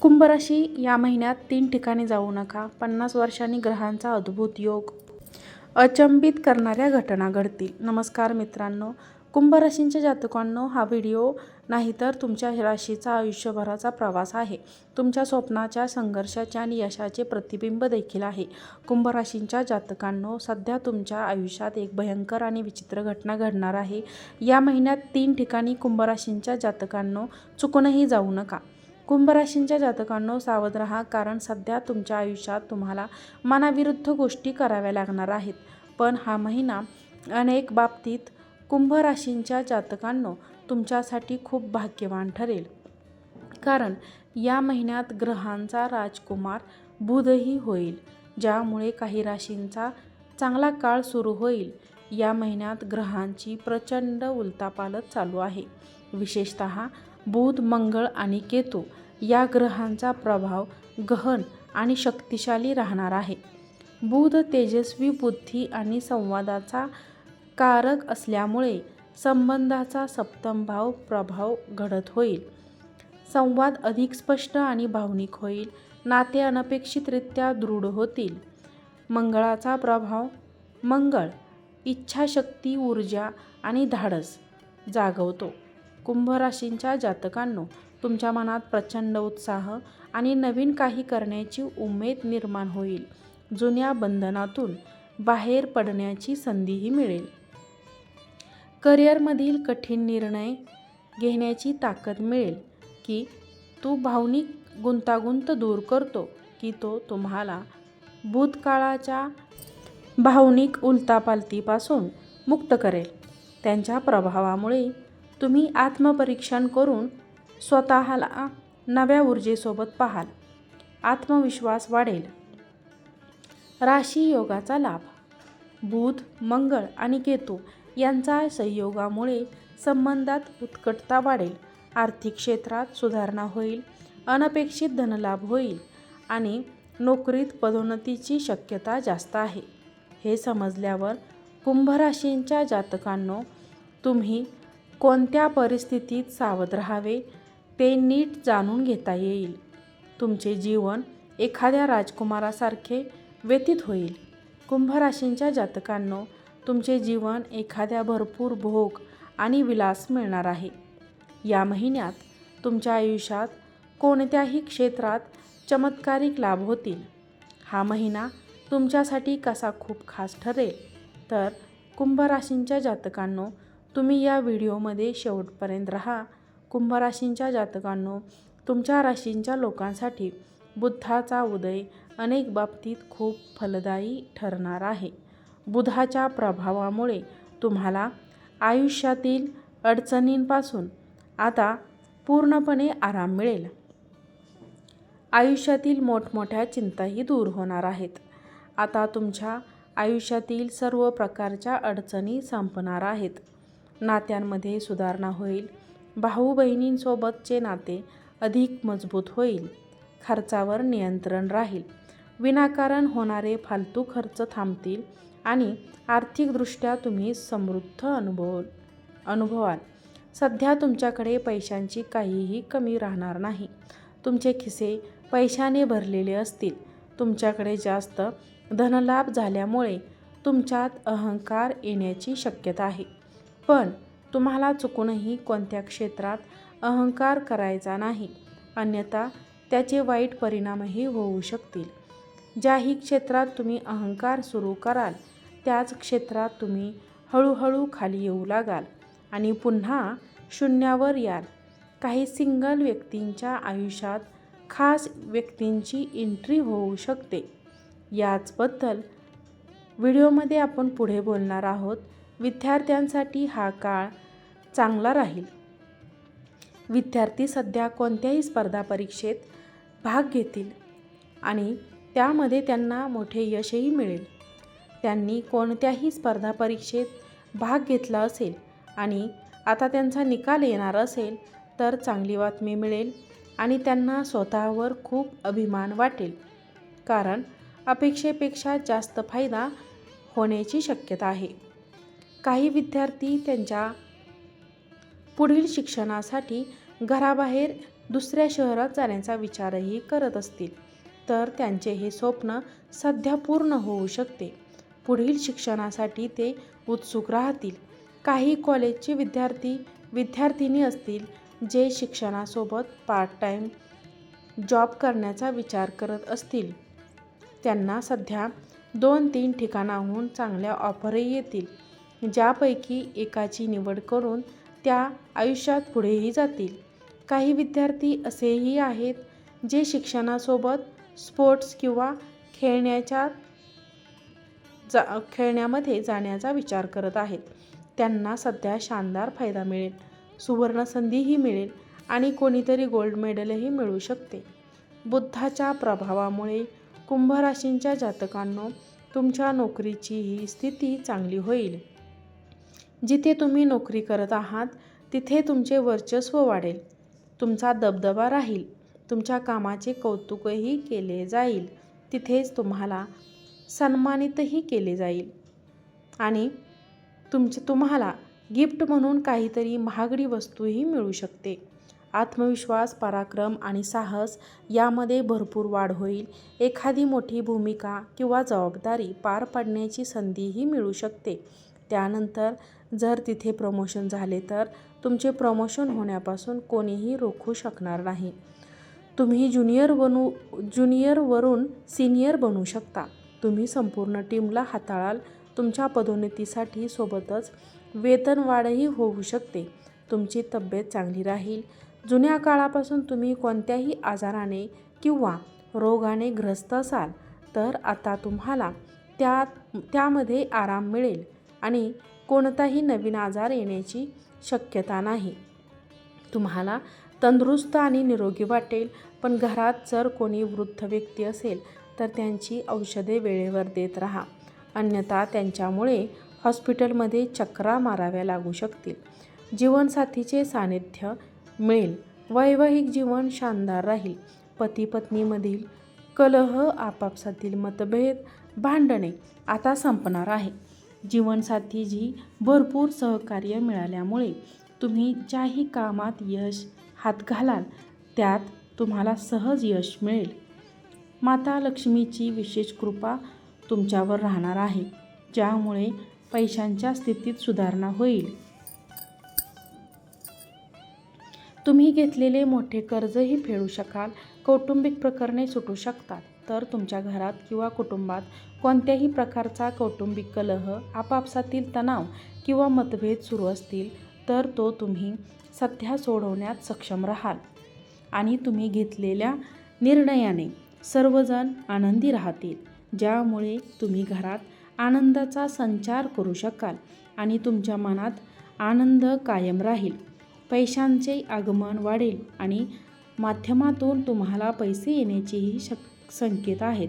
कुंभराशी या महिन्यात तीन ठिकाणी जाऊ नका. पन्नास वर्षांनी ग्रहांचा अद्भुत योग. अचंबित करणाऱ्या घटना घडतील. नमस्कार मित्रांनो. कुंभराशींच्या जातकांनो हा व्हिडिओ नाही तर तुमच्या राशीचा आयुष्यभराचा प्रवास आहे. तुमच्या स्वप्नाच्या संघर्षाचे आणि यशाचे प्रतिबिंब देखील आहे. कुंभराशींच्या जातकांनो सध्या तुमच्या आयुष्यात एक भयंकर आणि विचित्र घटना घडणार आहे. या महिन्यात तीन ठिकाणी कुंभराशींच्या जातकांनो चुकूनही जाऊ नका. कुंभराशींच्या जातकांनो सावध राहा कारण सध्या तुमच्या आयुष्यात तुम्हाला मनाविरुद्ध गोष्टी कराव्या लागणार आहेत. पण हा महिना अनेक बाबतीत कुंभ राशींच्या जातकांनो तुमच्यासाठी खूप भाग्यवान ठरेल. कारण या महिन्यात ग्रहांचा राजकुमार बुधही होईल ज्यामुळे काही राशींचा चांगला काळ सुरू होईल. या महिन्यात ग्रहांची प्रचंड उलतापालत चालू आहे. विशेषत बुध मंगळ आणि केतू या ग्रहांचा प्रभाव गहन आणि शक्तिशाली राहणार आहे. बुध तेजस्वी बुद्धी आणि संवादाचा कारक असल्यामुळे संबंधाचा सप्तम भाव प्रभाव घडत होईल. संवाद अधिक स्पष्ट आणि भावनिक होईल. नाते अनपेक्षितरित्या दृढ होतील. मंगळाचा प्रभाव मंगळ इच्छाशक्ती ऊर्जा आणि धाडस जागवतो. कुंभ राशींच्या जातकांनो तुमच्या मनात प्रचंड उत्साह आणि नवीन काही करण्याची उमेद निर्माण होईल. जुन्या बंधनातून बाहेर पडण्याची संधीही मिळेल. करिअरमधील कठीण निर्णय घेण्याची ताकद मिळेल की तू भावनिक गुंतागुंत दूर करतो की तो तुम्हाला भूतकाळाच्या भावनिक उलतापालतीपासून मुक्त करेल. त्यांच्या प्रभावामुळे तुम्ही आत्मपरीक्षण करून स्वतःला नव्या ऊर्जेसोबत पाहाल. आत्मविश्वास वाढेल. राशी योगाचा लाभ. बुध मंगळ आणि केतू यांचा संयोगामुळे संबंधात उत्कटता वाढेल. आर्थिक क्षेत्रात सुधारणा होईल. अनपेक्षित धनलाभ होईल आणि नोकरीत पदोन्नतीची शक्यता जास्त आहे. हे समजल्यावर कुंभ राशींच्या जातकांनो तुम्ही कोणत्या परिस्थितीत सावध राहावे? ते नीट जाणून घेता येईल. तुमचे जीवन एखाद्या राजकुमारासारखे व्यतीत होईल. कुंभराशींच्या जातकांनो तुमचे जीवन एखाद्या भरपूर भोग आणि विलास मिळणार आहे. या महिन्यात तुमच्या आयुष्यात कोणत्याही क्षेत्रात चमत्कारिक लाभ होतील. हा महिना तुमच्यासाठी कसा खूप खास ठरेल? तर कुंभ राशींच्या जातकांनो तुम्ही या व्हिडिओमध्ये शेवटपर्यंत राहा. कुंभ राशींच्या जातकांनो तुमच्या राशींच्या लोकांसाठी बुद्धाचा उदय अनेक बाबतीत खूप फलदायी ठरणार आहे. बुधाच्या प्रभावामुळे तुम्हाला आयुष्यातील अडचणींपासून आता पूर्णपणे आराम मिळेल. आयुष्यातील मोठमोठ्या चिंताही दूर होणार आहेत. आता तुमच्या आयुष्यातील सर्व प्रकारच्या अडचणी संपणार आहेत. नात्यांमध्ये सुधारणा होईल. भाऊ बहिणींसोबतचे नाते अधिक मजबूत होईल. खर्चावर नियंत्रण राहील. विनाकारण होणारे फालतू खर्च थांबतील आणि आर्थिकदृष्ट्या तुम्ही समृद्ध अनुभव अनुभवाल. सध्या तुमच्याकडे पैशांची काहीही कमी राहणार नाही. तुमचे खिसे पैशाने भरलेले असतील. तुमच्याकडे जास्त धनलाभ झाल्यामुळे तुमच्यात अहंकार येण्याची शक्यता आहे. पण तुम्हाला चुकूनही कोणत्या क्षेत्रात अहंकार करायचा नाही. अन्यथा त्याचे वाईट परिणामही होऊ शकतील. ज्याही क्षेत्रात तुम्ही अहंकार सुरू कराल त्याच क्षेत्रात तुम्ही हळूहळू खाली येऊ लागाल आणि पुन्हा शून्यावर याल. काही सिंगल व्यक्तींच्या आयुष्यात खास व्यक्तींची एंट्री होऊ शकते. याचबद्दल व्हिडिओमध्ये आपण पुढे बोलणार आहोत. विद्यार्थ्यांसाठी हा काळ चांगला राहील. विद्यार्थी सध्या कोणत्याही स्पर्धा परीक्षेत भाग घेतील आणि त्यामध्ये त्यांना मोठे यशही मिळेल. त्यांनी कोणत्याही स्पर्धा परीक्षेत भाग घेतला असेल आणि आता त्यांचा निकाल येणार असेल तर चांगली बातमी मिळेल आणि त्यांना स्वतःवर खूप अभिमान वाटेल. कारण अपेक्षेपेक्षा जास्त फायदा होण्याची शक्यता आहे. काही विद्यार्थी त्यांच्या पुढील शिक्षणासाठी घराबाहेर दुसऱ्या शहरात जाण्याचा विचारही करत असतील तर त्यांचे हे स्वप्न सध्या पूर्ण होऊ शकते. पुढील शिक्षणासाठी ते उत्सुक राहतील. काही कॉलेजचे विद्यार्थी विद्यार्थिनी असतील जे शिक्षणासोबत पार्ट टाईम जॉब करण्याचा विचार करत असतील. त्यांना सध्या दोन तीन ठिकाणाहून चांगल्या ऑफरही येतील ज्यापैकी एकाची निवड करून त्या आयुष्यात पुढेही जातील. काही विद्यार्थी असेही आहेत जे शिक्षणासोबत स्पोर्ट्स किंवा खेळण्याच्या जा खेळण्यामध्ये जाण्याचा विचार करत आहेत. त्यांना सध्या शानदार फायदा मिळेल सुवर्णसंधीही मिळेल आणि कोणीतरी गोल्ड मेडलही मिळू शकते. बुद्धाच्या प्रभावामुळे कुंभ राशींच्या जातकांनो तुमच्या नोकरीची ही स्थिती चांगली होईल. जिथे तुम्ही नोकरी करत आहात तिथे तुमचे वर्चस्व वाढेल. तुमचा दबदबा राहील. तुमच्या कामाचे कौतुकही केले जाईल. तिथेच तुम्हाला सन्मानितही केले जाईल. आणि तुमचे तुम्हाला गिफ्ट म्हणून काहीतरी महागडी वस्तूही मिळू शकते. आत्मविश्वास पराक्रम आणि साहस यामध्ये भरपूर वाढ होईल. एखादी मोठी भूमिका किंवा जबाबदारी पार पाडण्याची संधीही मिळू शकते. त्यानंतर जर तिथे प्रमोशन झाले तर तुमचे प्रमोशन होण्यापासून कोणीही रोखू शकणार नाही. तुम्ही ज्युनियर बनू ज्युनियरवरून सिनियर बनू शकता. तुम्ही संपूर्ण टीमला हाताळाल. तुमच्या पदोन्नतीसाठी सोबतच वेतनवाढही होऊ शकते. तुमची तब्येत चांगली राहील. जुन्या काळापासून तुम्ही कोणत्याही आजाराने किंवा रोगाने ग्रस्त असाल तर आता तुम्हाला त्या त्यामध्ये आराम मिळेल. आणि कोणताही नवीन आजार येण्याची शक्यता नाही. तुम्हाला तंदुरुस्त आणि निरोगी वाटेल पण घरात जर कोणी वृद्ध व्यक्ती असेल तर त्यांची औषधे वेळेवर देत राहा. अन्यथा त्यांच्यामुळे हॉस्पिटलमध्ये चक्रा माराव्या लागू शकतील. जीवनसाथीचे सानिध्य मिळेल. वैवाहिक जीवन शानदार राहील. पती पत्नीमधील कलह आपापसातील मतभेद भांडणे आता संपणार आहे. जीवनसाथीची भरपूर सहकार्य मिळाल्यामुळे तुम्ही ज्याही कामात यश हात घालाल त्यात तुम्हाला सहज यश मिळेल. माता लक्ष्मीची विशेष कृपा तुमच्यावर राहणार आहे ज्यामुळे पैशांच्या स्थितीत सुधारणा होईल. तुम्ही घेतलेले मोठे कर्जही फेडू शकाल कौटुंबिक प्रकरणे सुटू शकतात. तर तुमच्या घरात किंवा कुटुंबात कोणत्याही प्रकारचा कौटुंबिक कलह आपापसातील तणाव किंवा मतभेद सुरू असतील तर तो तुम्ही सध्या सोडवण्यात सक्षम राहाल. आणि तुम्ही घेतलेल्या निर्णयाने सर्वजण आनंदी राहतील ज्यामुळे तुम्ही घरात आनंदाचा संचार करू शकाल आणि तुमच्या मनात आनंद कायम राहील. पैशांचे आगमन वाढेल आणि माध्यमातून तुम्हाला पैसे येण्याचीही शक संकेत आहेत.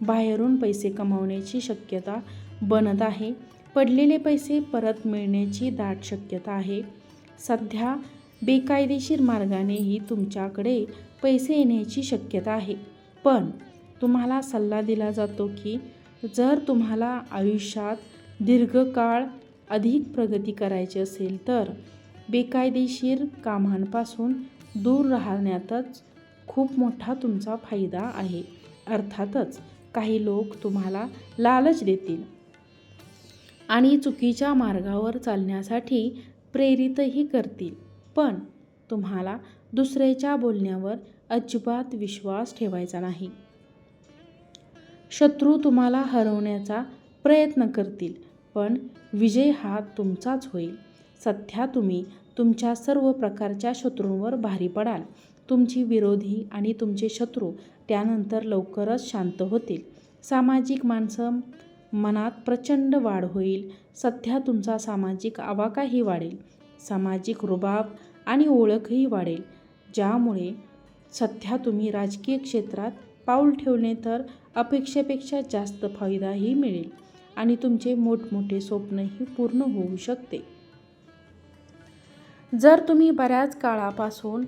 बाहेरून पैसे कमावण्याची शक्यता बनत आहे. पडलेले पैसे परत मिळण्याची दाट शक्यता आहे. सध्या बेकायदेशीर मार्गानेही तुमच्याकडे पैसे येण्याची शक्यता आहे. पण तुम्हाला सल्ला दिला जातो की जर तुम्हाला आयुष्यात दीर्घकाळ अधिक प्रगती करायची असेल तर बेकायदेशीर कामांपासून दूर राहण्यातच खूप मोठा तुमचा फायदा आहे. अर्थातच काही लोक तुम्हाला लालच देतील. आणि चुकीच्या मार्गावर चालण्यासाठी प्रेरितही करतील. पण तुम्हाला दुसऱ्याच्या बोलण्यावर अजिबात विश्वास ठेवायचा नाही. शत्रू तुम्हाला हरवण्याचा प्रयत्न करतील पण विजय हा तुमचाच होईल. सध्या तुम्ही तुमच्या सर्व प्रकारच्या शत्रूंवर भारी पडाल. तुमची विरोधी आणि तुमचे शत्रू त्यानंतर लवकरच शांत होतील. सामाजिक माणसं मनात प्रचंड वाढ होईल. सध्या तुमचा सामाजिक आवाकाही वाढेल. सामाजिक रुबाब आणि ओळखही वाढेल. ज्यामुळे सध्या तुम्ही राजकीय क्षेत्रात पाऊल ठेवले तर अपेक्षेपेक्षा जास्त फायदाही मिळेल आणि तुमचे मोठमोठे स्वप्नही पूर्ण होऊ शकते. जर तुम्ही बऱ्याच काळापासून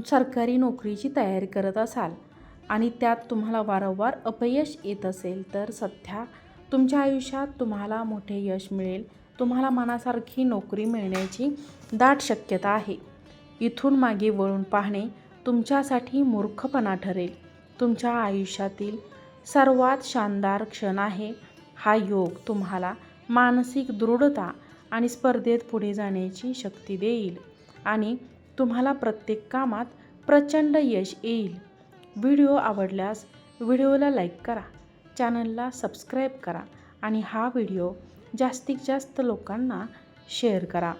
सरकारी नोकरीची तयारी करत असाल आणि त्यात तुम्हाला वारंवार अपयश येत असेल तर सध्या तुमच्या आयुष्यात तुम्हाला मोठे यश मिळेल. तुम्हाला मनासारखी नोकरी मिळण्याची दाट शक्यता आहे. इथून मागे वळून पाहणे तुमच्यासाठी मूर्खपणा ठरेल. तुमच्या आयुष्यातील सर्वात शानदार क्षण आहे. हा योग तुम्हाला मानसिक दृढता आणि स्पर्धेत पुढे जाण्याची शक्ती देईल. आणि तुम्हाला प्रत्येक कामात प्रचंड यश येईल. व्हिडिओ आवडल्यास व्हिडिओला लाईक करा चॅनलला सबस्क्राईब करा आणि हा व्हिडिओ जास्तीत जास्त लोकांना शेअर करा.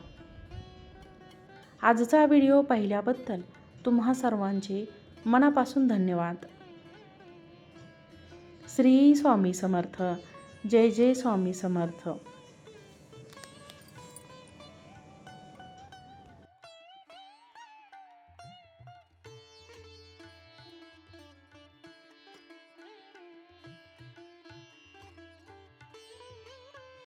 आजचा व्हिडिओ पाहिल्याबद्दल तुम्हा सर्वांचे मनापासून धन्यवाद. श्री स्वामी समर्थ. जय जय स्वामी समर्थ.